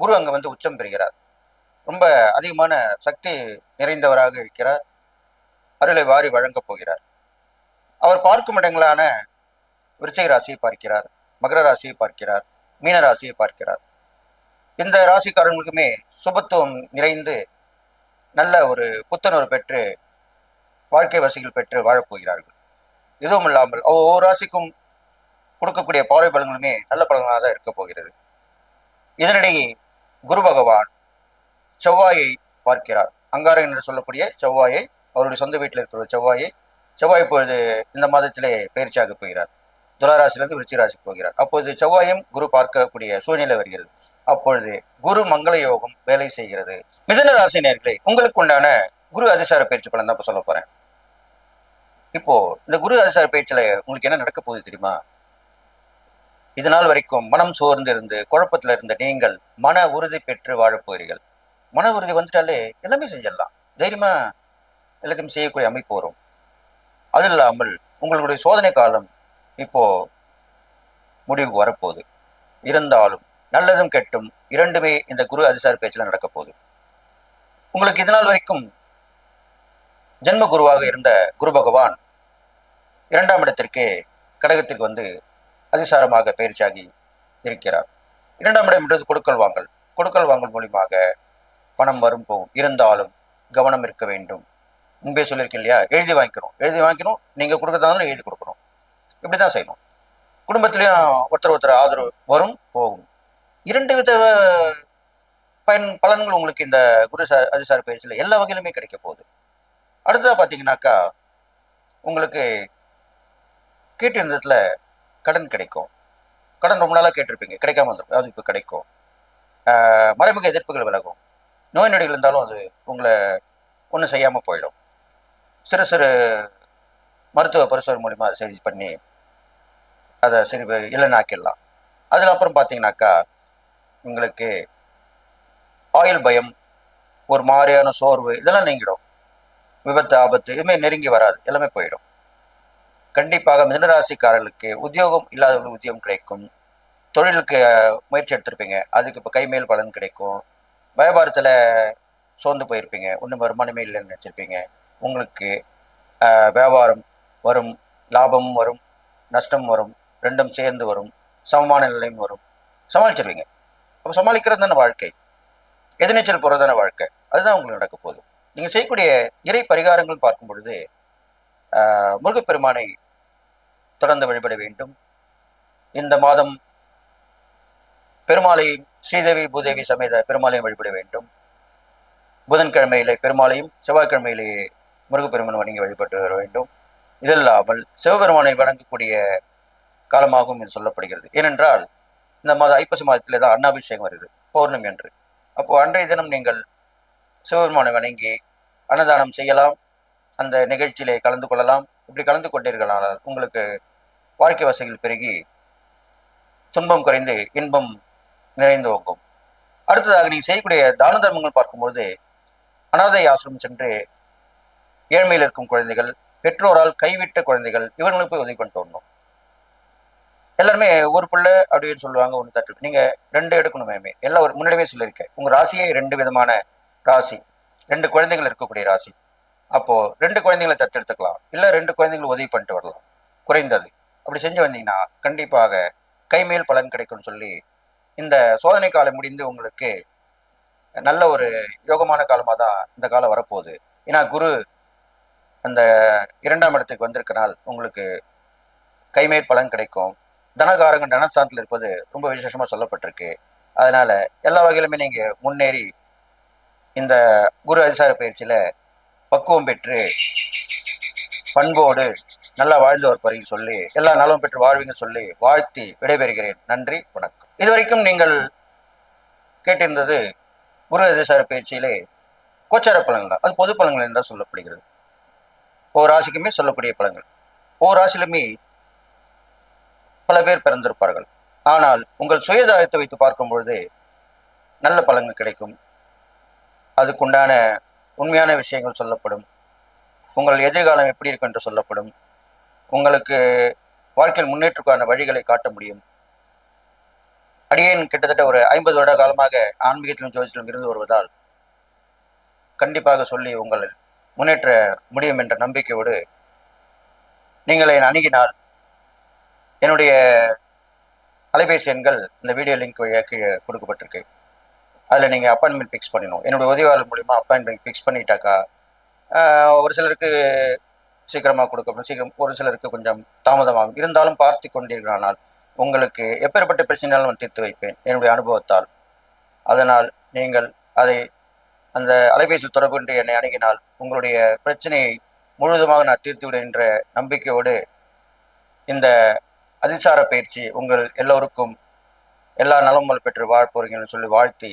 குரு அங்கே வந்து உச்சம் பெறுகிறார். ரொம்ப அதிகமான சக்தி நிறைந்தவராக இருக்கிறார். அருளை வாரி வழங்கப் போகிறார். அவர் பார்க்கும் இடங்களான விருச்சிக ராசியை பார்க்கிறார் மகர ராசியை பார்க்கிறார் மீன ராசியை பார்க்கிறார். இந்த ராசிக்காரங்களுக்குமே சுபத்துவம் நிறைந்து நல்ல ஒரு புத்துணர்வு பெற்று வாழ்க்கை வசதிகள் பெற்று வாழப்போகிறார்கள் இதுவும் இல்லாமல் ஒவ்வொரு ராசிக்கும் கொடுக்கக்கூடிய பார்வை பலன்களுமே நல்ல பலன்களாக தான் இருக்க போகிறது. இதனிடையே குரு பகவான் செவ்வாயை பார்க்கிறார். அங்காரம் என்று சொல்லக்கூடிய செவ்வாயை அவருடைய சொந்த வீட்டில் இருக்கிற செவ்வாயை செவ்வாய் இப்பொழுது இந்த மாதத்திலே பயிற்சியாக போகிறார். துளாராசிலிருந்து விருச்சிகராசிக்கு போகிறார். அப்பொழுது செவ்வாயும் குரு பார்க்கக்கூடிய சூழ்நிலை வருகிறது. அப்பொழுது குரு மங்கள யோகம் வேலை செய்கிறது. மிதன ராசி நேர்களை உங்களுக்கு உண்டான குரு அதிசார பயிற்சி பலன் தான் இப்போ சொல்ல போறேன். இப்போ இந்த குரு அதிசார பயிற்சியில உங்களுக்கு என்ன நடக்க போகுது தெரியுமா? இது நாள் வரைக்கும் மனம் சோர்ந்து இருந்து இருந்த நீங்கள் மன உறுதி பெற்று வாழப்போகிறீர்கள் மன உறுதி வந்துட்டாலே எல்லாமே செஞ்சிடலாம். தைரியமா எல்லாத்தையும் செய்யக்கூடிய அமைப்பு வரும். அது இல்லாமல் உங்களுடைய சோதனை காலம் இப்போ முடிவுக்கு வரப்போகுது. இருந்தாலும் நல்லதும் கெட்டும் இரண்டுமே இந்த குரு அதிசார பேச்சில் நடக்க போகுது. உங்களுக்கு இது நாள் வரைக்கும் ஜென்ம குருவாக இருந்த குரு பகவான் இரண்டாம் இடத்திற்கு கடகத்திற்கு வந்து அதிசாரமாக பயிற்சியாகி இருக்கிறார். இரண்டாம் இடம் என்றது கொடுக்கல் வாங்கல். கொடுக்கல் வாங்கல் மூலியமாக பணம் வரும் போகும். இருந்தாலும் கவனம் இருக்க வேண்டும். முன்பே சொல்லியிருக்கேன் இல்லையா? எழுதி வாங்கிக்கணும். எழுதி வாங்கிக்கணும். நீங்க கொடுக்குறதாலும் எழுதி கொடுக்கணும். இப்படி தான் செய்யணும். குடும்பத்திலையும் ஒருத்தர் ஒருத்தர் ஆதரவு வரும் போகும். இரண்டு வித பயன் பலன்கள் உங்களுக்கு இந்த குரு அதிசார பயிற்சியில் எல்லா வகையிலுமே கிடைக்க போகுது. அடுத்ததா பார்த்தீங்கன்னாக்கா உங்களுக்கு கேட்டிருந்ததுல கடன் கிடைக்கும். கடன் ரொம்ப நாளாக கேட்டிருப்பீங்க. கிடைக்காம வந்திருக்கும் அது இப்போ கிடைக்கும். மறைமுக எதிர்ப்புகள் விலகும். நோய் நொடிகள் இருந்தாலும் அது உங்களை ஒன்றும் செய்யாமல் போயிடும். சிறு சிறு மருத்துவ பரிசோதனை மூலிமா அதை சரி பண்ணி அதை சரி இல்லைனாக்கிடலாம் அதில் அப்புறம் பார்த்தீங்கன்னாக்கா உங்களுக்கு ஆயுள் பயம் ஒரு மாதிரியான சோர்வு இதெல்லாம் நீங்கிடும். விபத்து ஆபத்து எதுவுமே நெருங்கி வராது. எல்லாமே போயிடும். கண்டிப்பாக மிதனராசிக்காரர்களுக்கு உத்தியோகம் இல்லாதவர்களுக்கு உத்தியோகம் கிடைக்கும். தொழிலுக்கு முயற்சி எடுத்திருப்பீங்க. அதுக்கு இப்போ கைமேல் பலன் கிடைக்கும். வியாபாரத்தில் சோர்ந்து போயிருப்பீங்க. ஒன்றும் வருமானமே இல்லைன்னு நினச்சிருப்பீங்க. உங்களுக்கு வியாபாரம் வரும் லாபம் வரும் நஷ்டம் வரும் ரெண்டும் சேர்ந்து வரும் சமமான நிலையும் வரும். சமாளிச்சிருவீங்க. அப்போ சமாளிக்கிறது தானே வாழ்க்கை. எதிர்நீச்சல் போகிறது தானே வாழ்க்கை. அதுதான் உங்களுக்கு நடக்க போகுது. நீங்கள் செய்யக்கூடிய இறை பரிகாரங்கள் பார்க்கும் பொழுது முருகப்பெருமானை தொடர்ந்து வழிபட வேண்டும். இந்த மாதம் பெருமாளையும் ஸ்ரீதேவி பூதேவி சமேத பெருமாளையும் வழிபட வேண்டும். புதன்கிழமையிலே பெருமாளையும் செவ்வாய்க்கிழமையிலே முருகப்பெருமன் வணங்கி வழிபட்டு வர வேண்டும். இதில்லாமல் சிவபெருமானை வணங்கக்கூடிய காலமாகவும் என்று சொல்லப்படுகிறது. ஏனென்றால் இந்த மாத ஐப்பசி மாதத்திலே தான் அன்னாபிஷேகம் வருது பௌர்ணமி என்று அப்போ அன்றைய தினம் நீங்கள் சிவபெருமானை வணங்கி அன்னதானம் செய்யலாம். அந்த நிகழ்ச்சியிலே கலந்து கொள்ளலாம். இப்படி கலந்து கொண்டீர்களானால் உங்களுக்கு வாழ்க்கை வசதிகள் பெருகி துன்பம் குறைந்து இன்பம் நிறைந்து ஓங்கும். அடுத்ததாக நீங்கள் செய்யக்கூடிய தான தர்மங்கள் பார்க்கும்போது அனாதை ஆசிரமம் சென்று ஏழ்மையில் இருக்கும் குழந்தைகள் பெற்றோரால் கைவிட்ட குழந்தைகள் இவர்களுக்கு போய் உதவி பண்ணிட்டு வரணும். எல்லாருமே ஒரு பிள்ளை அப்படின்னு சொல்லுவாங்க ஒன்று தட்டு. நீங்க ரெண்டு எடுக்கணுமே எல்லாம் ஒரு முன்னாடியே சொல்லியிருக்கேன். உங்க ராசியே ரெண்டு விதமான ராசி. ரெண்டு குழந்தைகள் இருக்கக்கூடிய ராசி. அப்போ ரெண்டு குழந்தைங்களை தத்தெடுத்துக்கலாம். இல்ல ரெண்டு குழந்தைங்களை உதவி பண்ணிட்டு வரலாம். குறைந்தது. அப்படி செஞ்சு வந்தீங்கன்னா கண்டிப்பாக கைமேல் பலன் கிடைக்கும்னு சொல்லி இந்த சோதனை காலம் முடிந்து உங்களுக்கு நல்ல ஒரு யோகமான காலமாக தான் இந்த காலம் வரப்போகுது. ஏன்னா குரு அந்த இரண்டாம் இடத்துக்கு வந்திருக்கனால் உங்களுக்கு கைமேல் பலன் கிடைக்கும். தனகாரங்க தனஸ்தானத்தில் இருப்பது ரொம்ப விசேஷமாக சொல்லப்பட்டிருக்கு. அதனால எல்லா வகையிலுமே நீங்கள் முன்னேறி இந்த குரு அதிசார பயிற்சியில் பக்குவம் பெற்று பண்போடு நல்லா வாழ்ந்து ஒரு சொல்லி எல்லா நலமும் பெற்று வாழ்வீங்க சொல்லி வாழ்த்தி விடைபெறுகிறேன். நன்றி வணக்கம். இதுவரைக்கும் நீங்கள் கேட்டிருந்தது குரு அதிசார பயிற்சியிலே கோச்சார பழங்கள் தான் அது பொது பழங்கள் என்றால் சொல்லப்படுகிறது. ஒவ்வொரு ராசிக்குமே சொல்லக்கூடிய பழங்கள். ஒவ்வொரு ராசியிலுமே பல பேர் பிறந்திருப்பார்கள். ஆனால் உங்கள் சுயதாயத்தை வைத்து பார்க்கும் பொழுது நல்ல பழங்கள் கிடைக்கும். அதுக்குண்டான உண்மையான விஷயங்கள் சொல்லப்படும். உங்கள் எதிர்காலம் எப்படி இருக்கும் என்று சொல்லப்படும். உங்களுக்கு வாழ்க்கையில் முன்னேற்றுக்கான வழிகளை காட்ட முடியும். அடியேன் கிட்டத்தட்ட ஒரு ஐம்பது வருட காலமாக ஆன்மீகத்திலும் ஜோதிடத்திலும் இருந்து வருவதால் கண்டிப்பாக சொல்லி உங்கள் முன்னேற்ற முடியும் என்ற நம்பிக்கையோடு நீங்கள் என் அணுகினால் என்னுடைய அலைபேசி எண்கள் இந்த வீடியோ லிங்க் வழியாக கீழே கொடுக்கப்பட்டிருக்கு. அதில் நீங்கள் அப்பாயின்மெண்ட் ஃபிக்ஸ் பண்ணிடணும். என்னுடைய உதவியாளர் மூலிமா அப்பாயின்மெண்ட் ஃபிக்ஸ் பண்ணிட்டாக்கா ஒரு சிலருக்கு சீக்கிரமாக கொடுக்கப்படும். சீக்கிரம் ஒரு சிலருக்கு கொஞ்சம் தாமதமாகும். இருந்தாலும் பார்த்து கொண்டீர்களானால் உங்களுக்கு எப்பேற்பட்ட பிரச்சனையாலும் நான் தீர்த்து வைப்பேன். என்னுடைய அனுபவத்தால். அதனால் நீங்கள் அதை அந்த அலைபேசியில் தொடர்பு கொண்டு என்னை அணுகினால் உங்களுடைய பிரச்சனையை முழுவதுமாக நான் தீர்த்து விடுகின்ற நம்பிக்கையோடு இந்த அதிசார பயிற்சி உங்கள் எல்லோருக்கும் எல்லா நலமும் பெற்று வாழ்ப்போறீங்கன்னு சொல்லி வாழ்த்தி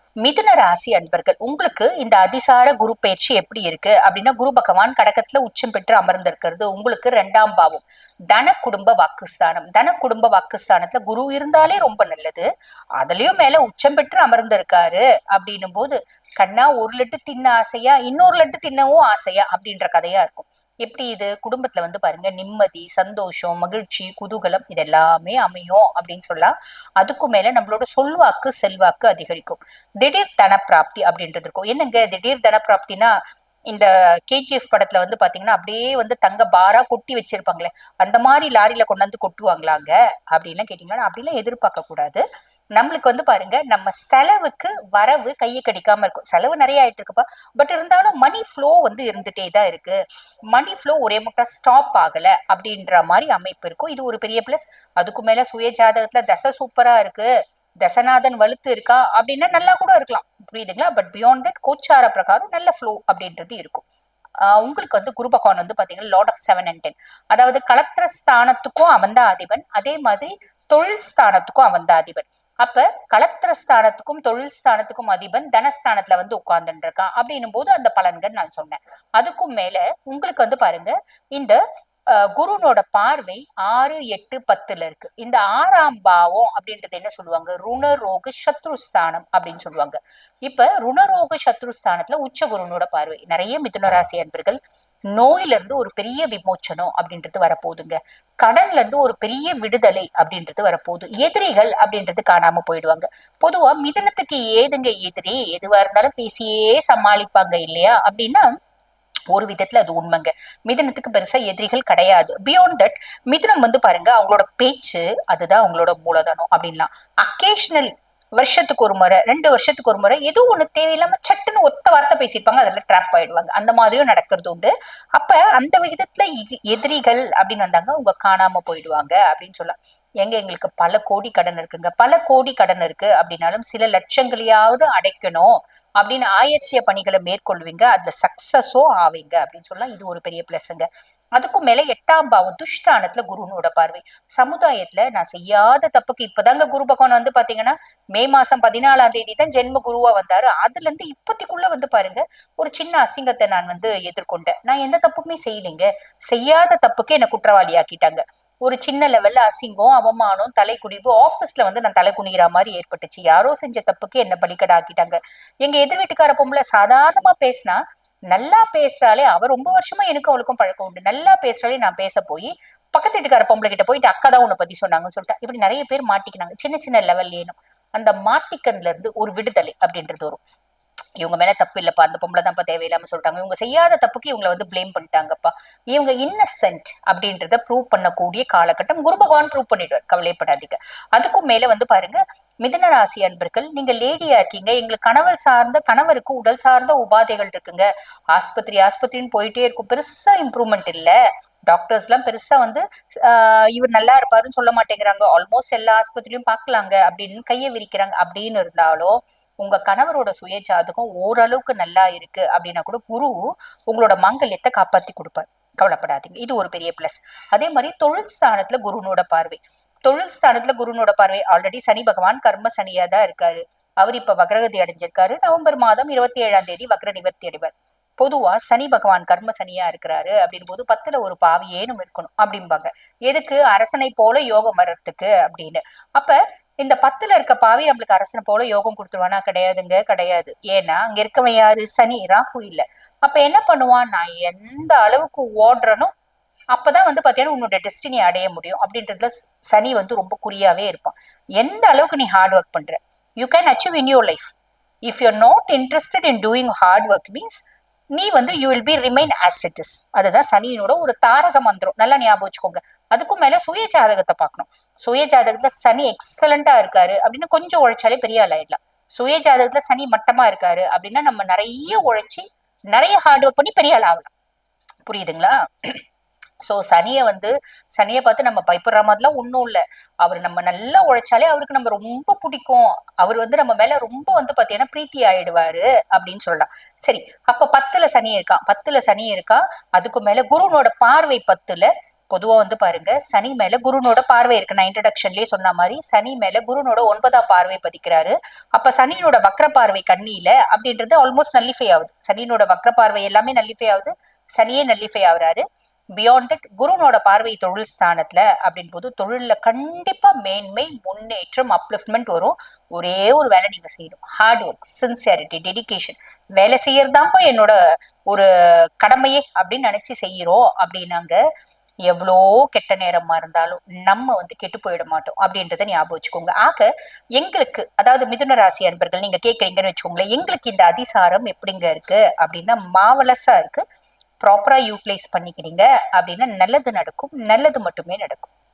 மிதுன ராசி அன்பர்கள் உங்களுக்கு இந்த அதிசார குரு பயிற்சி எப்படி இருக்கு அப்படின்னா குரு பகவான் கடகத்துல உச்சம் பெற்று அமர்ந்திருக்கிறது உங்களுக்கு ரெண்டாம் பாவம். தன குடும்ப வாக்குஸ்தானம். தன குடும்ப வாக்குஸ்தானத்துல குரு இருந்தாலே ரொம்ப நல்லது. அதுலயும் மேல உச்சம் பெற்று அமர்ந்திருக்காரு அப்படின்னும் போது கண்ணா ஒரு லட்டு தின்ன ஆசையா இன்னொரு லட்டு தின்னவும் ஆசையா அப்படின்ற கதையா இருக்கும். எப்படி இது? குடும்பத்துல வந்து பாருங்க நிம்மதி சந்தோஷம் மகிழ்ச்சி குதூகலம் இது எல்லாமே அமையும் அப்படின்னு சொல்லலாம். அதுக்கும் மேல நம்மளோட சொல்வாக்கு செல்வாக்கு அதிகரிக்கும். திடீர் தனப்பிராப்தி அப்படின்றது இருக்கும். என்னங்க திடீர் தனப்பிராப்தினா இந்த கேஜிஎஃப் படத்துல வந்து பாத்தீங்கன்னா அப்படியே வந்து தங்க பாரா கொட்டி வச்சிருப்பாங்களே அந்த மாதிரி லாரியில கொண்டாந்து கொட்டுவாங்களாங்க? அப்படின்லாம் கேட்டீங்கன்னா அப்படிலாம் எதிர்பார்க்க கூடாது. நம்மளுக்கு வந்து பாருங்க நம்ம செலவுக்கு வரவு கையை கடிக்காம இருக்கும். செலவு நிறைய ஆயிட்டு இருக்குப்பா. பட் இருந்தாலும் மணி ஃப்ளோ வந்து இருந்துட்டே தான் இருக்கு. மணி ஃப்ளோ ஒரே முட்டா ஸ்டாப் ஆகல அப்படின்ற மாதிரி அமைப்பு இருக்கும். இது ஒரு பெரிய பிளஸ் அதுக்கு மேல சுய ஜாதகத்துல தசை சூப்பரா இருக்கு. தசநாதன் வலுத்து இருக்கா அப்படின்னா நல்லா கூட இருக்கலாம். புரியுதுங்களா? பட் பியாண்ட் தட் கோச்சார பிரகாரம் நல்ல ஃப்ளோ அப்படின்றது இருக்கும். ஆஹ் உங்களுக்கு வந்து குரு பகவான் வந்து பாத்தீங்கன்னா lord of seven and ten அதாவது கலத்திர ஸ்தானத்துக்கும் அவன் தான் அதிபன் அதே மாதிரி தொழில் ஸ்தானத்துக்கும் அவன் தான் அதிபன் அப்ப கலத்திர ஸ்தானத்துக்கும் தொழில் ஸ்தானத்துக்கும் அதிபன் தனஸ்தானத்துல வந்து உட்கார்ந்துட்டு இருக்கான் அப்படின்னும் போது அந்த பலன்கள் நான் சொன்னேன். அதுக்கும் மேல உங்களுக்கு வந்து பாருங்க இந்த குருனோட பார்வை ஆறு எட்டு பத்துல இருக்கு. இந்த ஆறாம் பாவம் அப்படின்றது என்ன சொல்லுவாங்க? ருணரோக சத்ருஸ்தானம் அப்படின்னு சொல்லுவாங்க. இப்ப ருணரோக சத்ருஸ்தானத்துல உச்ச குருனோட பார்வை. நிறைய மிதுனராசி அன்பர்கள் நோயில இருந்து ஒரு பெரிய விமோச்சனம் அப்படின்றது வரப்போகுதுங்க. கடன்ல இருந்து ஒரு பெரிய விடுதலை அப்படின்றது வரப்போகுது. எதிரிகள் அப்படின்றது காணாம போயிடுவாங்க. பொதுவா மிதனத்துக்கு ஏதுங்க எதிரி? எதுவா இருந்தாலும் பேசியே சமாளிப்பாங்க இல்லையா? அப்படின்னா ஒரு விதத்துல அது உண்மைங்க. மிதனத்துக்கு பெருசா எதிரிகள் கிடையாது. பியாண்ட் தட் மிதனம் வந்து பாருங்க அவங்களோட பேச்சு அதுதான் அவங்களோட மூலதனம் அப்படின்லாம். அக்கேஷனலி வருஷத்துக்கு ஒரு முறை ரெண்டு வருஷத்துக்கு ஒரு முறை ஏதோ ஒண்ணு தேவையில்லாம சட்டுன்னு ஒத்த வார்த்தை பேசியிருப்பாங்க அதுல ட்ராப் ஆயிடுவாங்க. அந்த மாதிரியும் நடக்கிறது உண்டு. அப்ப அந்த விகிதத்துல எதிரிகள் அப்படின்னு வந்தாங்க அவங்க காணாம போயிடுவாங்க அப்படின்னு சொல்லலாம். எங்க எங்களுக்கு பல கோடி கடன் இருக்குங்க. பல கோடி கடன் இருக்கு அப்படின்னாலும் சில லட்சங்களையாவது அடைக்கணும். அப்படின்னு ஆயத்திய பணிகளை மேற்கொள்வீங்க அதுல சக்சஸோ ஆவீங்க அப்படின்னு சொல்லலாம் இது ஒரு பெரிய பிளஸ்ங்க அதுக்கும் மேல எட்டாம் பாவம் துஷ்டானத்துல குருனோட பார்வை. சமுதாயத்துல நான் செய்யாத தப்புக்கு இப்பதாங்க குரு பகவான் வந்து பாத்தீங்கன்னா மே மாசம் பதினாலாம் தேதி தான் ஜென்ம குருவா வந்தாரு. அதுல இருந்து இப்பத்திக்குள்ள வந்து பாருங்க ஒரு சின்ன அசிங்கத்தை நான் வந்து எதிர்கொண்டேன். நான் எந்த தப்புமே செய்யலைங்க. செய்யாத தப்புக்கு என்ன குற்றவாளி ஆக்கிட்டாங்க. ஒரு சின்ன லெவல்ல அசிங்கம் அவமானம் தலைக்குடிவு ஆபீஸ்ல வந்து நான் தலை குனிகிற மாதிரி ஏற்பட்டுச்சு. யாரோ செஞ்ச தப்புக்கு என்ன பலிக்கடா ஆக்கிட்டாங்க எங்க எதிர் வீட்டுக்கார பொம்பளை சாதாரணமா பேசினா நல்லா பேசுறாலே அவ ரொம்ப வருஷமா எனக்கு அவளுக்கும் பழக்கம் உண்டு. நல்லா பேசுறாலே நான் பேச போய் பக்கத்து வீட்டுக்கார பொம்பளை கிட்ட போயிட்டு அக்கா தான் உன்னை பத்தி சொன்னாங்கன்னு சொல்லிட்டு. இப்படி நிறைய பேர் மாட்டிக்கினாங்க. சின்ன சின்ன லெவல்லேனும் அந்த மாட்டிக்கன்ல இருந்து ஒரு விடுதலை அப்படின்றது வரும். இவங்க மேல தப்பு இல்லப்பா அந்த பொம்பளை தான்ப்பா தேவையில்லாம சொல்லிட்டாங்க இவங்க செய்யாத தப்புக்கு இவங்களை வந்து ப்ளேம் பண்ணிட்டாங்கப்பா. இவங்க இன்னசென்ட் அப்படின்றத ப்ரூவ் பண்ணக்கூடிய காலகட்டம் குரு பகவான் ப்ரூவ் பண்ணிடுவார். கவலைப்படாதீங்க. அதுக்கும் மேல வந்து பாருங்க மிதன ராசி அன்பர்கள் நீங்க லேடியா இருக்கீங்க. எங்களுக்கு கணவர் சார்ந்த கணவருக்கு உடல் சார்ந்த உபாதைகள் இருக்குங்க. ஆஸ்பத்திரி ஆஸ்பத்திரின்னு போயிட்டே இருக்கும். பெருசா இம்ப்ரூவ்மெண்ட் இல்ல. டாக்டர்ஸ் எல்லாம் பெருசா வந்து ஆஹ் இவர் நல்லா இருப்பாருன்னு சொல்ல மாட்டேங்கிறாங்க. ஆல்மோஸ்ட் எல்லா ஆஸ்பத்திரியும் பார்க்கலாங்க. அப்படின்னு கையை விரிக்கிறாங்க. அப்படின்னு இருந்தாலும் உங்க கணவரோட சுய ஜாதகம் ஓரளவுக்கு நல்லா இருக்கு அப்படின்னா கூட குரு உங்களோட மாங்கல்யத்தை காப்பாத்தி கொடுப்பார். கவலைப்படாதீங்க. இது ஒரு பெரிய பிளஸ் அதே மாதிரி தொழில் ஸ்தானத்துல குருனோட பார்வை. தொழில் ஸ்தானத்துல குருனோட பார்வை. ஆல்ரெடி சனி பகவான் கர்ம சனியா தான் இருக்காரு. அவர் இப்ப வக்ரகதி அடைஞ்சிருக்காரு. நவம்பர் மாதம் இருபத்தி ஏழாம் தேதி வக்ர நிவர்த்தி அடைவார். பொதுவா சனி பகவான் கர்ம சனியா இருக்கிறாரு அப்படின் போது பத்துல ஒரு பாவி ஏனும் இருக்கணும் அப்படிம்பாங்க. எதுக்கு? அரசனை போல யோகம் வர்றதுக்கு அப்படின்னு. அப்ப இந்த பத்துல இருக்க பாவி நம்மளுக்கு அரசனை போல யோகம் கொடுத்துருவானா? கிடையாதுங்க கிடையாது. ஏன்னா அங்க இருக்கவன் யாரு? சனி ராகு இல்ல. அப்ப என்ன பண்ணுவான்? நான் எந்த அளவுக்கு ஓடுறனோ அப்பதான் வந்து பாத்தீங்கன்னா உன்னோட டெஸ்டினி அடைய முடியும் அப்படின்றதுல சனி வந்து ரொம்ப குறியாவே இருப்பான். எந்த அளவுக்கு நீ ஹார்ட் ஒர்க் பண்ற? You can achieve in your life if you not interested in doing hard work means நீ வந்து you will be remain as it is அதுதான் சனியினோட ஒரு தாரக மந்திரம். நல்லா ஞாபகம் வச்சுக்கோங்க. அதுக்கும் மேல சுய ஜாதகத்தை பார்க்கணும். சுய ஜாதகத்துல சனி எக்ஸலண்டா இருக்காரு அப்படின்னு கொஞ்சம் உழைச்சாலே பெரிய ஆள் ஆயிடலாம். சுய ஜாதகத்துல சனி மட்டமா இருக்காரு அப்படின்னா நம்ம நிறைய உழைச்சி நிறைய ஹார்ட் ஒர்க் பண்ணி பெரிய ஆள் ஆகலாம். புரியுதுங்களா? ஸோ சனியை வந்து சனியை பார்த்து நம்ம பயப்படுற மாதிரிலாம் ஒன்றும் இல்லை. அவர் நம்ம நல்லா உழைச்சாலே அவருக்கு நம்ம ரொம்ப பிடிக்கும். அவர் வந்து நம்ம மேல ரொம்ப வந்து பார்த்தீங்கன்னா பிரீத்தி ஆயிடுவாரு அப்படின்னு சொல்லலாம். சரி அப்ப பத்துல சனி இருக்கான் பத்துல சனி இருக்கான் அதுக்கு மேல குருனோட பார்வை பத்துல பொதுவா வந்து பாருங்க சனி மேல குருனோட பார்வை இருக்கு. நான் இன்ட்ரடக்ஷன்லயே சொன்ன மாதிரி சனி மேல குருனோட ஒன்பதாம் பார்வை பதிக்கிறாரு. அப்ப சனியினோட வக்ர பார்வை கண்ணியில அப்படின்றது ஆல்மோஸ்ட் நல்லிஃபை ஆகுது. சனியினோட வக்ர பார்வை எல்லாமே நல்லிஃபை ஆகுது. சனியே நல்லிஃபை ஆகுறாரு. பியாண்ட் தட் குருனோட பார்வை தொழில் ஸ்தானத்துல அப்படின் போது தொழில்ல கண்டிப்பா மேன்மை முன்னேற்றம் அப்லிஃப்ட்மெண்ட் வரும். ஒரே ஒரு வேலை நீங்க செய்யணும். ஹார்ட் ஒர்க் சின்சியாரிட்டி டெடிகேஷன் வேலை செய்யறதாப்பா என்னோட ஒரு கடமையே அப்படின்னு நினைச்சு செய்யறோம் அப்படின்னாங்க. எவ்வளோ கெட்ட நேரமா இருந்தாலும் நம்ம வந்து கெட்டு போயிட மாட்டோம் அப்படின்றத ஞாபகம் வச்சுக்கோங்க. ஆக எங்களுக்கு அதாவது மிதுன ராசி அன்பர்கள் நீங்க கேக்குறீங்கன்னு வச்சுக்கோங்களேன் எங்களுக்கு இந்த அதிசாரம் எப்படிங்க இருக்கு அப்படின்னா மாவலசா இருக்கு. ப்ராப்பராக யூட்டிலைஸ் பண்ணிக்கிறீங்க அப்படின்னா நல்லது நடக்கும் நல்லது மட்டுமே நடக்கும்.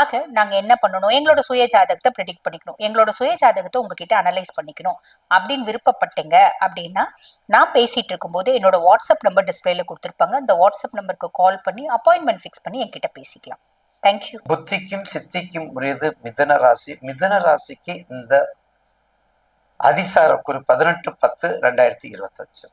ஆக நாங்கள் என்ன பண்ணணும்? எங்களோட சுய ஜாதகத்தை ப்ரெடிக்ட் பண்ணிக்கணும். எங்களோட சுய ஜாதகத்தை உங்ககிட்ட அனலைஸ் பண்ணிக்கணும். அப்படின்னு விருப்பப்பட்டீங்க அப்படின்னா நான் பேசிகிட்டு இருக்கும்போது என்னோட வாட்ஸ்அப் நம்பர் டிஸ்பிளேல கொடுத்துருப்பாங்க. அந்த வாட்ஸ்அப் நம்பருக்கு கால் பண்ணி அப்பாயின்மெண்ட் ஃபிக்ஸ் பண்ணி என்கிட்ட பேசிக்கலாம். தேங்க்யூ புத்திக்கும் சித்திக்கும் உரியது மிதன ராசி. மிதன ராசிக்கு இந்த அதிசார குறி பதினெட்டு பத்து ரெண்டாயிரத்தி இருபத்தஞ்சு.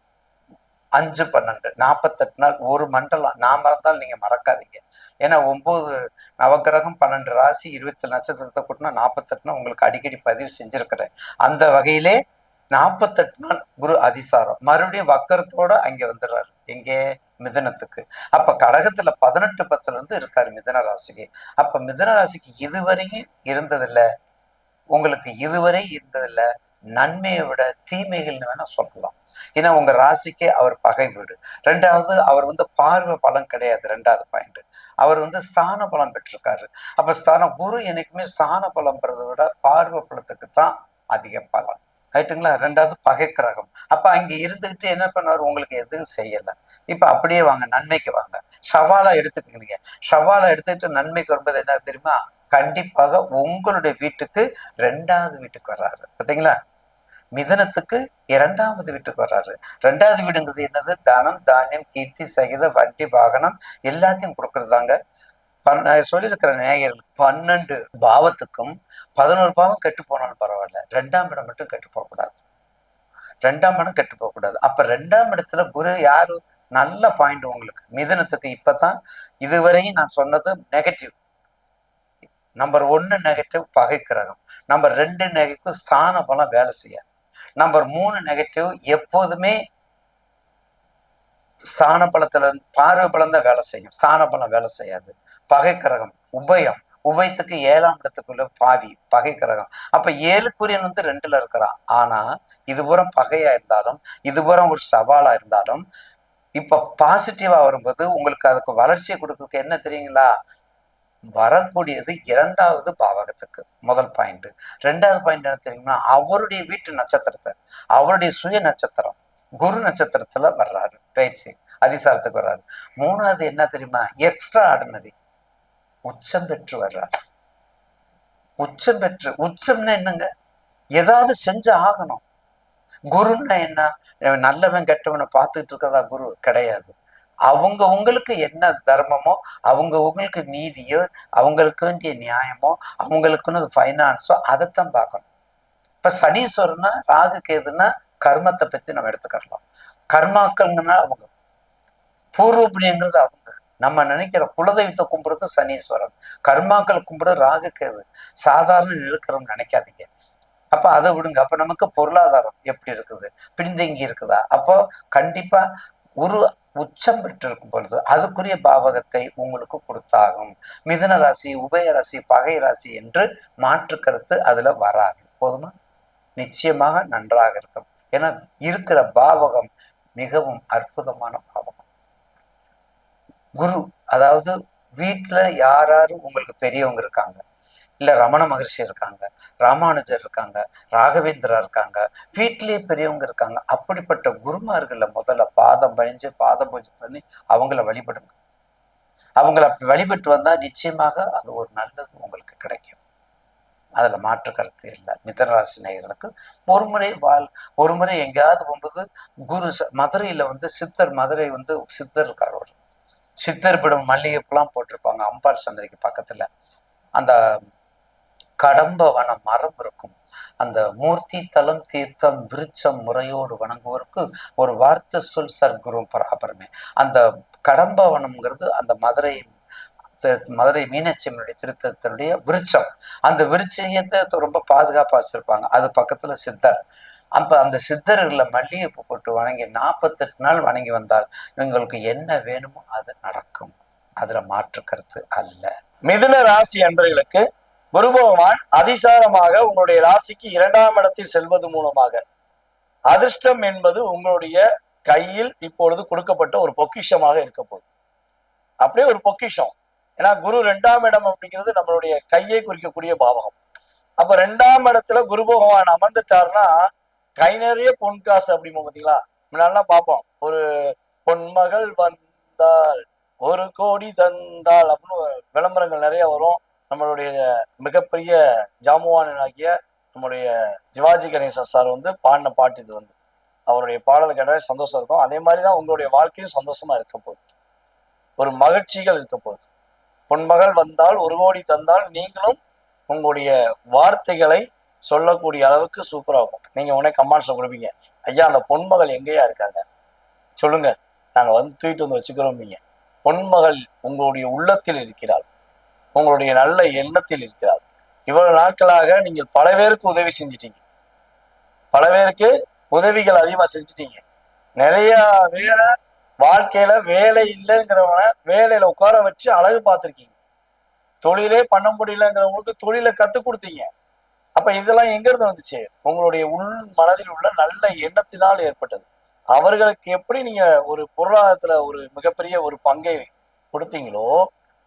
அஞ்சு பன்னெண்டு நாற்பத்தெட்டு நாள் ஒரு மண்டலம். நான் மறந்தால் நீங்கள் மறக்காதீங்க. ஏன்னா ஒன்பது நவக்கிரகம் பன்னெண்டு ராசி இருபத்தி நட்சத்திரத்தை கூட்டினா நாற்பத்தெட்டுனா உங்களுக்கு அடிக்கடி பதிவு செஞ்சிருக்கிறேன். அந்த வகையிலே நாற்பத்தெட்டு நாள் குரு அதிசாரம். மறுபடியும் வக்கரத்தோட அங்கே வந்துடுறாரு. எங்கே? மிதனத்துக்கு. அப்போ கடகத்தில் பதினெட்டு பத்துல இருந்து இருக்காரு மிதன ராசிக்கு. அப்போ மிதன ராசிக்கு இதுவரையும் இருந்ததில்லை. உங்களுக்கு இதுவரை இருந்ததில்லை. நன்மையை விட தீமைகள்னு வேணால் சொல்லலாம். ஏன்னா உங்கள் ராசிக்கே அவர் பகை வீடு. ரெண்டாவது அவர் வந்து பார்வை பலம் கிடையாது. ரெண்டாவது பாயிண்ட் அவர் வந்து ஸ்தான பலம் பெற்றிருக்காரு. அப்ப ஸ்தான குரு என்னைக்குமே ஸ்தான பலம் பெறதை விட பார்வை பலத்துக்கு தான் அதிக பலம். ரைட்டுங்களா? ரெண்டாவது பகை கிரகம். அப்ப அங்க இருந்துகிட்டு என்ன பண்ணாரு உங்களுக்கு எதுவும் செய்யல. இப்ப அப்படியே வாங்க நன்மைக்கு வாங்க. சவாலா எடுத்துக்கீங்க. சவாலா எடுத்துக்கிட்டு நன்மைக்கு வரும்போது என்ன தெரியுமா? கண்டிப்பாக உங்களுடைய வீட்டுக்கு ரெண்டாவது வீட்டுக்கு வர்றாரு. பார்த்தீங்களா மிதனத்துக்கு இரண்டாவது வீட்டுக்கு வர்றாரு. ரெண்டாவது வீடுங்கிறது என்னது? தனம் தானியம் கீர்த்தி சகித வண்டி வாகனம் எல்லாத்தையும் கொடுக்கறது தாங்க சொல்லியிருக்கிற நேயர்கள் பன்னெண்டு பாவத்துக்கும் பதினோரு பாவம் கெட்டு போனாலும் பரவாயில்ல. ரெண்டாம் இடம் மட்டும் கெட்டு போகக்கூடாது. ரெண்டாம் இடம் கெட்டு போகக்கூடாது. அப்ப ரெண்டாம் இடத்துல குரு யாரு? நல்ல பாயிண்ட் உங்களுக்கு. மிதனத்துக்கு இப்பதான் இதுவரையும் நான் சொன்னது நெகட்டிவ் நம்பர் ஒன்னு நெகட்டிவ் பகை கிரகம் நம்பர் ரெண்டு நெகைக்கும் ஸ்தான பலம் வேலை செய்யாது. நம்பர் மூணு நெகட்டிவ் எப்போதுமே ஸ்தான பலத்துல இருந்து பார்வை பலம் தான் வேலை செய்யும். ஸ்தான பலம் வேலை செய்யாது. பகை கிரகம் உபயம். உபயத்துக்கு ஏழாம் இடத்துக்குள்ள பாவி பகை கிரகம் அப்ப ஏழுக்குரியன் வந்து ரெண்டுல இருக்கிறான். ஆனா இதுபுறம் பகையா இருந்தாலும் இதுபுறம் ஒரு சவாலா இருந்தாலும் இப்ப பாசிட்டிவா வரும்போது உங்களுக்கு அதுக்கு வளர்ச்சியை கொடுக்கறதுக்கு என்ன தெரியுங்களா? வரக்கூடியது இரண்டாவது பாவகத்துக்கு. முதல் பாயிண்ட் ரெண்டாவது பாயிண்ட் என்ன தெரியுமா? அவருடைய வீட்டு நட்சத்திரத்தை அவருடைய சுய நட்சத்திரம் குரு நட்சத்திரத்துல வர்றாரு. பயிற்சி அதிசாரத்துக்கு வர்றாரு. மூணாவது என்ன தெரியுமா? எக்ஸ்ட்ரா ஆர்டினரி உச்சம் பெற்று வர்றாரு. உச்சம் பெற்று உச்சம்னா என்னங்க? ஏதாவது செஞ்சு ஆகணும். குருன்னா என்ன? நல்லவன் கெட்டவனை பார்த்துட்டு இருக்கதா குரு? கிடையாது. அவங்க உங்களுக்கு என்ன தர்மமோ அவங்க உங்களுக்கு நீதியோ அவங்களுக்கு வேண்டிய நியாயமோ அவங்களுக்குன்னு ஃபைனான்ஸோ அதைத்தான் பார்க்கணும். இப்ப சனீஸ்வரன்னா ராகு கேதுன்னா கர்மத்தை பத்தி நம்ம எடுத்துக்கலாம் கர்மாக்கள்னா அவங்க. பூர்வ புண்ணியங்கிறது அவங்க. நம்ம நினைக்கிற குலதெய்வத்தை கும்பிடுறது சனீஸ்வரன். கர்மாக்கள் கும்பிடுறது ராகு கேது சாதாரண நிலக்கரம் நினைக்காதீங்க. அப்ப அதை விடுங்க. அப்ப நமக்கு பொருளாதாரம் எப்படி இருக்குது? பின்தங்கி இருக்குதா? அப்போ கண்டிப்பா ஒரு உச்சம் பெற்றிருக்கும் பொழுது அதுக்குரிய பாவகத்தை உங்களுக்கு கொடுத்தாகும். மிதுன ராசி உபய ராசி பகை ராசி என்று மாற்று கருத்து அதுல வராது. போதுமா? நிச்சயமாக நன்றாக இருக்கும். ஏன்னா இருக்கிற பாவகம் மிகவும் அற்புதமான பாவகம். குரு அதாவது வீட்டுல யார் உங்களுக்கு பெரியவங்க இருக்காங்க? இல்ல ரமண மகர்ஷி இருக்காங்க ராமானுஜர் இருக்காங்க ராகவேந்திரா இருக்காங்க வீட்டிலேயே பெரியவங்க இருக்காங்க. அப்படிப்பட்ட குருமார்களை முதல்ல பாதம் பணிஞ்சு பாத பூஜை பண்ணி அவங்கள வழிபடுங்க. அவங்கள அப்படி வழிபட்டு வந்தா நிச்சயமாக அது ஒரு நல்லது உங்களுக்கு கிடைக்கும். அதுல மாற்று கருத்து இல்லை. மிதனராசி நேயர்களுக்கு ஒரு முறை வாழ் ஒரு முறை எங்கேயாவது போகும்போது குரு மதுரையில் மதுரையில வந்து சித்தர் மதுரை வந்து சித்தர் இருக்கார் ஒரு சித்தர் பிடம் மல்லிகைப்பூலாம் போட்டிருப்பாங்க. அம்பாள் சன்னதிக்கு பக்கத்துல. அந்த கடம்ப வன மரம் இருக்கும். அந்த மூர்த்தி தலம் தீர்த்தம் விருட்சம் முறையோடு வணங்குவோருக்கு ஒரு வார்த்தை சொல் சர்க்குரு பராபரமே. அந்த கடம்ப வனம்ங்கிறது அந்த மதுரை மதுரை மீனாட்சியம்மனுடைய திருத்தத்தினுடைய விருட்சம். அந்த விருட்சத்தை ரொம்ப பாதுகாப்பா வச்சிருப்பாங்க. அது பக்கத்துல சித்தர். அப்ப அந்த சித்தர்களை மல்லிகைப்பூ போட்டு வணங்கி நாற்பத்தெட்டு நாள் வணங்கி வந்தால் உங்களுக்கு என்ன வேணுமோ அது நடக்கும். அதுல மாற்று கருத்து அல்ல. மிதுன ராசி அன்பர்களுக்கு குருபகவான் அதிசாரமாக உங்களுடைய ராசிக்கு இரண்டாம் இடத்தில் செல்வது மூலமாக. அதிர்ஷ்டம் என்பது உங்களுடைய கையில் இப்பொழுது கொடுக்கப்பட்ட ஒரு பொக்கிஷமாக இருக்க போகுது. அப்படியே ஒரு பொக்கிஷம். ஏன்னா குரு ரெண்டாம் இடம் அப்படிங்கிறது நம்மளுடைய கையை குறிக்கக்கூடிய பாவகம். அப்ப ரெண்டாம் இடத்துல குரு பகவான் அமர்ந்துட்டாருன்னா கை நிறைய பொன் காசு அப்படிமோ பார்த்தீங்களா முன்னாடிலாம் பார்ப்போம். ஒரு பொன்மகள் வந்தால் ஒரு கோடி தந்தால் அப்படின்னு விளம்பரங்கள் நிறைய வரும். நம்மளுடைய மிகப்பெரிய ஜாமுவானனாகிய நம்முடைய சிவாஜி கணேசன் சார் வந்து பாடின பாட்டு இது வந்து. அவருடைய பாடல் கேட்டாலே சந்தோஷம் இருக்கும். அதே மாதிரி தான் உங்களுடைய வாழ்க்கையும் சந்தோஷமா இருக்க போகுது. ஒரு மகிழ்ச்சிகள் இருக்க போகுது. பொன்மகள் வந்தால் ஒரு கோடி தந்தால் நீங்களும் உங்களுடைய வார்த்தைகளை சொல்லக்கூடிய அளவுக்கு சூப்பராக இருக்கும். நீங்கள் உடனே கமாண்ட்ஸில் கொடுப்பீங்க. ஐயா அந்த பொன்மகள் எங்கேயா இருக்காங்க? சொல்லுங்க. நாங்கள் வந்து தூக்கிட்டு வந்து வச்சுக்கிறோம் பொன்மகள் உங்களுடைய உள்ளத்தில் இருக்கிறாள். உங்களுடைய நல்ல எண்ணத்தில் இருக்கிறார். இவ்வளவு நாட்களாக நீங்கள் பல பேருக்கு உதவி செஞ்சிட்டீங்க. பல பேருக்கு உதவிகள் அதிகமா செஞ்சிட்டீங்க. நிறைய வேற வாழ்க்கையில வேலை இல்லைங்கிறவன வேலையில உட்கார வச்சு அழகு பார்த்துருக்கீங்க. தொழிலே பண்ண முடியலங்கிறவங்களுக்கு தொழிலை கற்றுக் கொடுத்தீங்க. அப்ப இதெல்லாம் எங்க இருந்து வந்துச்சு? உங்களுடைய உள் மனதில் உள்ள நல்ல எண்ணத்தினால் ஏற்பட்டது. அவர்களுக்கு எப்படி நீங்க ஒரு பொருளாதாரத்துல ஒரு மிகப்பெரிய ஒரு பங்கை கொடுத்தீங்களோ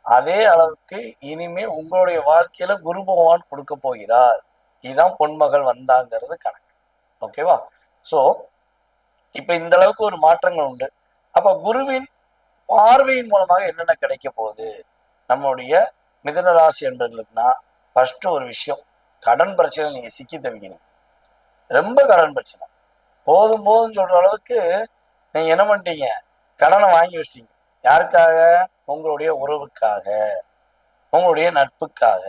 அதே அளவுக்கு இனிமே உங்களுடைய வாழ்க்கையில குரு பகவான் கொடுக்க போகிறார். இதுதான் பொன்மகள் வந்தாங்கிறது கணக்கு. ஓகேவா சோ இப்ப இந்த அளவுக்கு ஒரு மாற்றங்கள் உண்டு. அப்ப குருவின் பார்வையின் மூலமாக என்னென்ன கிடைக்க போகுது? நம்மளுடைய மிதன ராசி என்பர்களுக்குன்னா ஃபர்ஸ்ட் ஒரு விஷயம் கடன் பிரச்சனை நீங்க சிக்கி தவிக்கணும். ரொம்ப கடன் பிரச்சனை. போதும் போதும் சொல்ற அளவுக்கு நீங்க என்ன பண்ணிட்டீங்க? கடனை வாங்கி வச்சிட்டீங்க. யாருக்காக? உங்களுடைய உறவுக்காக உங்களுடைய நட்புக்காக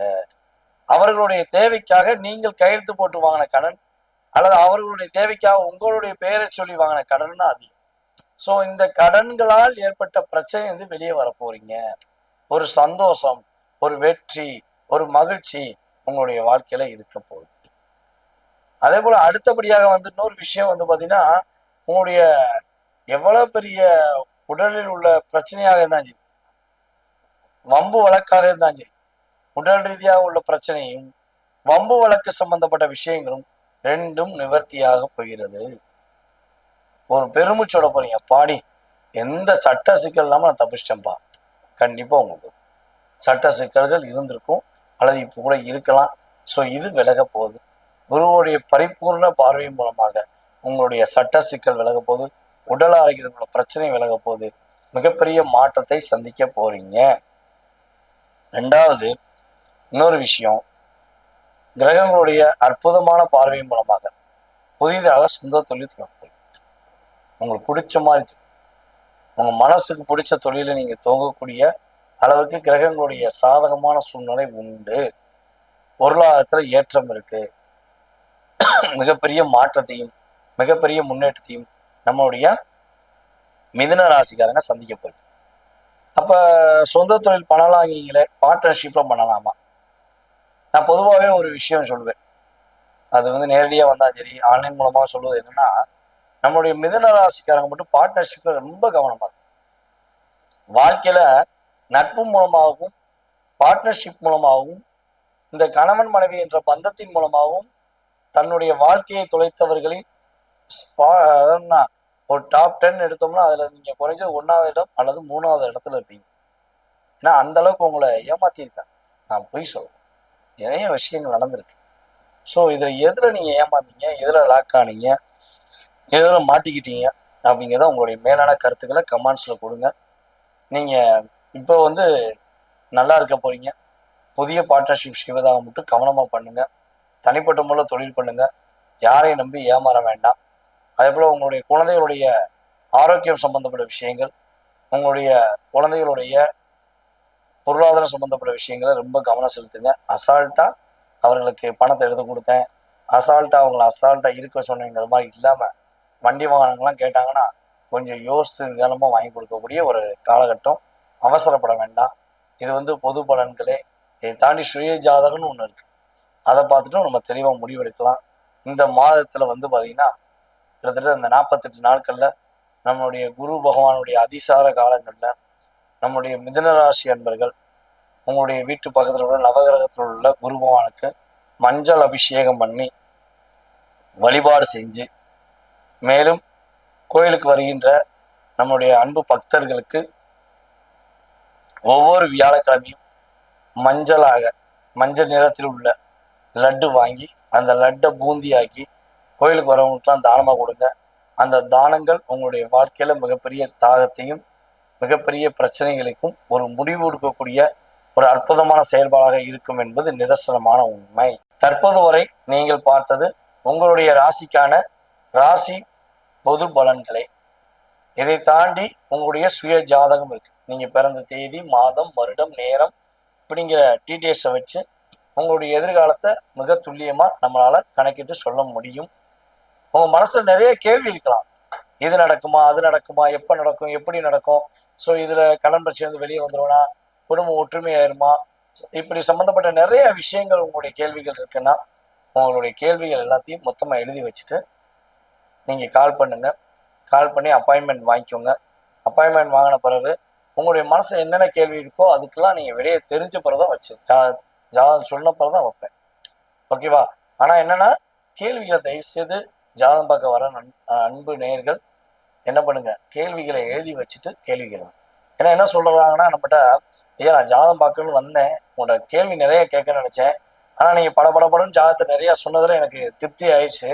அவர்களுடைய தேவைக்காக நீங்கள் கையெழுத்து போட்டு வாங்கின கடன் அல்லது அவர்களுடைய தேவைக்காக உங்களுடைய பெயரை சொல்லி வாங்கின கடன் தான் அதிகம் ஸோ இந்த கடன்களால் ஏற்பட்ட பிரச்சனை வந்து வெளியே வர போறீங்க. ஒரு சந்தோஷம் ஒரு வெற்றி ஒரு மகிழ்ச்சி உங்களுடைய வாழ்க்கையில இருக்க போகுது. அதே போல அடுத்தபடியாக வந்து இன்னொரு விஷயம் வந்து பாத்தீங்கன்னா உங்களுடைய எவ்வளவு பெரிய உடலில் உள்ள பிரச்சனையாக இருந்தாலும் வம்பு வழக்காக இருந்தாங்க. உடல் ரீதியாக உள்ள பிரச்சனையும் வம்பு வழக்கு சம்பந்தப்பட்ட விஷயங்களும் ரெண்டும் நிவர்த்தியாக போகிறது. ஒரு பெருமிச்சோட போறீங்க பாடி எந்த சட்ட சிக்கல் இல்லாம நான் தப்பிச்சிட்டேன்ப்பா கண்டிப்பா உங்களுக்கு சட்ட சிக்கல்கள் இருந்திருக்கும் அல்லது இப்போ கூட இருக்கலாம். ஸோ இது விலக போகுது. குருவுடைய பரிபூர்ண பார்வையின் மூலமாக உங்களுடைய சட்ட சிக்கல் விலக போகுது. உடல் ஆரோக்கியத்துக்குள்ள பிரச்சனை விலக போகுது. மிகப்பெரிய மாற்றத்தை சந்திக்க போறீங்க. ரெண்டாவது இன்னொரு விஷயம் கிரகங்களுடைய அற்புதமான பார்வை மூலமாக புதிதாக சொந்த தொழில் தொடங்க உங்களுக்கு பிடிச்ச மாதிரி உங்கள் மனசுக்கு பிடிச்ச தொழிலை நீங்கள் துவங்கக்கூடிய அளவுக்கு கிரகங்களுடைய சாதகமான சூழ்நிலை உண்டு. பொருளாதாரத்தில் ஏற்றம் இருக்கு. மிகப்பெரிய மாற்றத்தையும் மிகப்பெரிய முன்னேற்றத்தையும் நம்மளுடைய மிதன ராசிக்காரங்க சந்திக்க போகுது. அப்ப சொந்த தொழில் பண்ணலாங்கீங்களே பார்ட்னர்ஷிப்ல பண்ணலாமா? நான் பொதுவாகவே ஒரு விஷயம் சொல்லுவேன் அது வந்து நேரடியாக வந்தால் சரி ஆன்லைன் மூலமாக சொல்லுவது என்னன்னா நம்மளுடைய மிதன ராசிக்காரங்க மட்டும் பார்ட்னர்ஷிப்பில் ரொம்ப கவனமாக இருக்கும் வாழ்க்கையில் நட்பு மூலமாகவும் பார்ட்னர்ஷிப் மூலமாகவும் இந்த கணவன் மனைவி என்ற பந்தத்தின் மூலமாகவும் தன்னுடைய வாழ்க்கையை தொலைத்தவர்களின் ஒரு டாப் டென் எடுத்தோம்னா அதில் நீங்கள் குறைஞ்சது ஒன்றாவது இடம் அல்லது மூணாவது இடத்துல இருப்பீங்க. ஏன்னா அந்த அளவுக்கு உங்களை ஏமாத்திருக்காங்க நான் பொய் சொல்கிறேன் நிறைய விஷயங்கள் நடந்திருக்கு. ஸோ இதில் எதில் நீங்கள் ஏமாந்தீங்க? எதில் லாக் ஆனீங்க? எதில் மாட்டிக்கிட்டீங்க? அப்படிங்கிறத உங்களுடைய மேலான கருத்துக்களை கமெண்ட்ஸில் கொடுங்க. நீங்கள் இப்போ வந்து நல்லா இருக்க போகிறீங்க புதிய பார்ட்னர்ஷிப் செய்வதாக மட்டும் கவனமாக பண்ணுங்கள் தனிப்பட்ட முறையில் தொழில் பண்ணுங்கள் யாரையும் நம்பி ஏமாற வேண்டாம். அதே போல் உங்களுடைய குழந்தைகளுடைய ஆரோக்கியம் சம்பந்தப்பட்ட விஷயங்கள் உங்களுடைய குழந்தைகளுடைய பொருளாதாரம் சம்பந்தப்பட்ட விஷயங்களை ரொம்ப கவனம் செலுத்துங்க. அசால்ட்டாக அவர்களுக்கு பணத்தை எடுத்து கொடுத்தேன். அசால்ட்டாக அவங்கள அசால்ட்டாக இருக்க சொன்னேங்கிற மாதிரி இல்லாமல் வண்டி வாகனங்கள்லாம் கேட்டாங்கன்னா கொஞ்சம் யோசித்து நிதானமாக வாங்கி கொடுக்கக்கூடிய ஒரு காலகட்டம். அவசரப்பட வேண்டாம். இது வந்து பொது பலன்களே. இதை தாண்டி சுய ஜாதகம்னு ஒன்று இருக்குது அதை பார்த்துட்டும் நம்ம தெளிவாக முடிவெடுக்கலாம். இந்த மாதத்தில் வந்து பார்த்திங்கன்னா கிட்டத்தட்ட அந்த நாற்பத்தெட்டு நாட்களில் நம்மளுடைய குரு பகவானுடைய அதிசார காலங்களில் நம்முடைய மிதனராசி அன்பர்கள் உங்களுடைய வீட்டு பக்கத்தில் உள்ள நவகிரகத்தில் உள்ள குரு பகவானுக்கு மஞ்சள் அபிஷேகம் பண்ணி வழிபாடு செஞ்சு மேலும் கோயிலுக்கு வருகின்ற நம்முடைய அன்பு பக்தர்களுக்கு ஒவ்வொரு வியாழக்கிழமையும் மஞ்சளாக மஞ்சள் நிறத்தில் உள்ள லட்டு வாங்கி அந்த லட்டை பூந்தியாக்கி கோயிலுக்கு வரவங்களுக்குலாம் தானமாக கொடுங்க. அந்த தானங்கள் உங்களுடைய வாழ்க்கையில மிகப்பெரிய தாகத்தையும் மிகப்பெரிய பிரச்சனைகளுக்கும் ஒரு முடிவு கொடுக்கக்கூடிய ஒரு அற்புதமான செயல்பாடாக இருக்கும் என்பது நிதர்சனமான உண்மை. தற்போது வரை நீங்கள் பார்த்தது உங்களுடைய ராசிக்கான ராசி பொது பலன்களை. இதை தாண்டி உங்களுடைய சுய ஜாதகம் இருக்கு. நீங்க பிறந்த தேதி மாதம் வருடம் நேரம் இப்படிங்கிற டீட்டெயில்ஸை வச்சு உங்களுடைய எதிர்காலத்தை மிக துல்லியமா நம்மளால கணக்கிட்டு சொல்ல முடியும். உங்க மனசுல நிறைய கேள்வி இருக்கலாம். இது நடக்குமா அது நடக்குமா எப்ப நடக்கும் எப்படி நடக்கும்? ஸோ இதுல கடன் பிரச்சனை வந்து வெளியே வந்துருவனா குடும்பம் ஒற்றுமையாயிருமா? இப்படி சம்பந்தப்பட்ட நிறைய விஷயங்கள் உங்களுடைய கேள்விகள் இருக்குன்னா உங்களுடைய கேள்விகள் எல்லாத்தையும் மொத்தமா எழுதி வச்சுட்டு நீங்க கால் பண்ணுங்க. கால் பண்ணி அப்பாயின்மெண்ட் வாங்கிக்கோங்க. அப்பாயின்மெண்ட் வாங்கின பிறகு உங்களுடைய மனசுல என்னென்ன கேள்வி இருக்கோ அதுக்கெல்லாம் நீங்க வெளியே தெரிஞ்ச பிறதான் வச்சு ஜா ஜாதகம் சொன்ன பிறதான் வைப்பேன். ஓகேவா ஆனா என்னன்னா கேள்விகளை தயவு செய்து ஜாதகம் பார்க்க வர நன் அன்பு நேயர்கள் என்ன பண்ணுங்க? கேள்விகளை எழுதி வச்சுட்டு கேள்வி கேளுங்க. ஏன்னா என்ன சொல்றாங்கன்னா நம்மகிட்ட ஐயா நான் ஜாதகம் பார்க்கணும்னு வந்தேன். உங்களோட கேள்வி நிறைய கேட்க நினைச்சேன். ஆனா நீங்க பட பட படன்னு ஜாதகத்தை நிறைய சொன்னதுல எனக்கு திருப்தி ஆயிடுச்சு.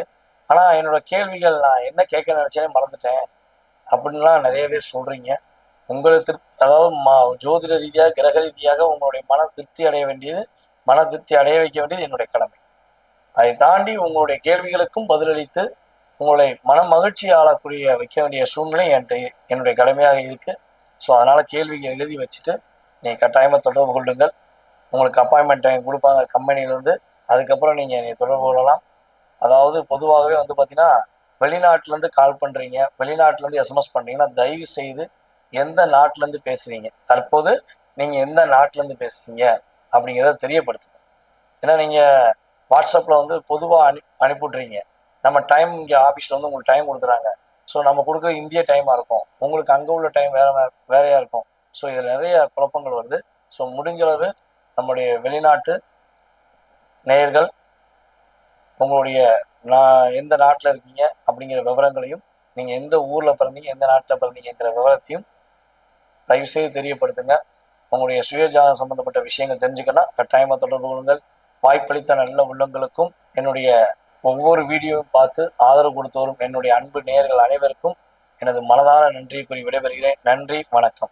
ஆனா என்னோட கேள்விகள் நான் என்ன கேட்க நினைச்சேனே மறந்துட்டேன். அப்படின்லாம் நிறைய பேர் சொல்றீங்க. உங்களுக்கு திருப்தி அதாவது மா ஜோதிட ரீதியாக கிரக ரீதியாக உங்களுடைய மன திருப்தி அடைய வேண்டியது மன திருப்தி அடைய வைக்க வேண்டியது என்னுடைய கடமை. அதை தாண்டி உங்களுடைய கேள்விகளுக்கும் பதிலளித்து உங்களை மன மகிழ்ச்சி ஆளக்கூடிய வைக்க வேண்டிய சூழ்நிலை என்கிட்ட என்னுடைய கடமையாக இருக்கு. ஸோ அதனால கேள்விகள் எழுதி வச்சுட்டு நீங்கள் கட்டாயமாக தொடர்பு கொள்ளுங்கள். உங்களுக்கு அப்பாயின்மெண்ட் கொடுப்பாங்க கம்பெனிலேருந்து அதுக்கப்புறம் நீங்கள் என்னை தொடர்பு கொள்ளலாம். அதாவது பொதுவாகவே வந்து பார்த்தீங்கன்னா வெளிநாட்டிலேருந்து கால் பண்ணுறீங்க வெளிநாட்டிலேருந்து எஸ்எம்எஸ் பண்ணுறீங்கன்னா தயவு செய்து எந்த நாட்டிலேருந்து பேசுகிறீங்க தற்போது நீங்கள் எந்த நாட்டிலேருந்து பேசுகிறீங்க அப்படிங்கிறத தெரியப்படுத்துங்க. ஏன்னா நீங்கள் வாட்ஸ்அப்பில் வந்து பொதுவாக அனு அனுப்பிவிட்றீங்க நம்ம டைம் இங்கே ஆஃபீஸில் வந்து உங்களுக்கு டைம் கொடுத்துறாங்க ஸோ நம்ம கொடுக்குற இந்திய டைமாக இருக்கும். உங்களுக்கு அங்கே உள்ள டைம் வேற வேறையாக இருக்கும். ஸோ இதில் நிறைய குழப்பங்கள் வருது. ஸோ முடிஞ்சளவு நம்முடைய வெளிநாட்டு நேயர்கள் உங்களுடைய நான் எந்த நாட்டில் இருக்கீங்க அப்படிங்கிற விவரங்களையும் நீங்கள் எந்த ஊரில் பிறந்தீங்க எந்த நாட்டில் பிறந்தீங்கிற விவரத்தையும் தயவுசெய்து தெரியப்படுத்துங்க. உங்களுடைய சுயஜாதகம் சம்மந்தப்பட்ட விஷயங்கள் தெரிஞ்சுக்கணும் கட்டாயமாக தொடர்பு கொள்ளுங்கள். வாய்ப்பளித்த நல்ல உள்ளங்களுக்கும் என்னுடைய ஒவ்வொரு வீடியோவும் பார்த்து ஆதரவு கொடுத்து வரும் என்னுடைய அன்பு நேயர்கள் அனைவருக்கும் எனது மனதார நன்றியை கூறி விடைபெறுகிறேன். நன்றி வணக்கம்.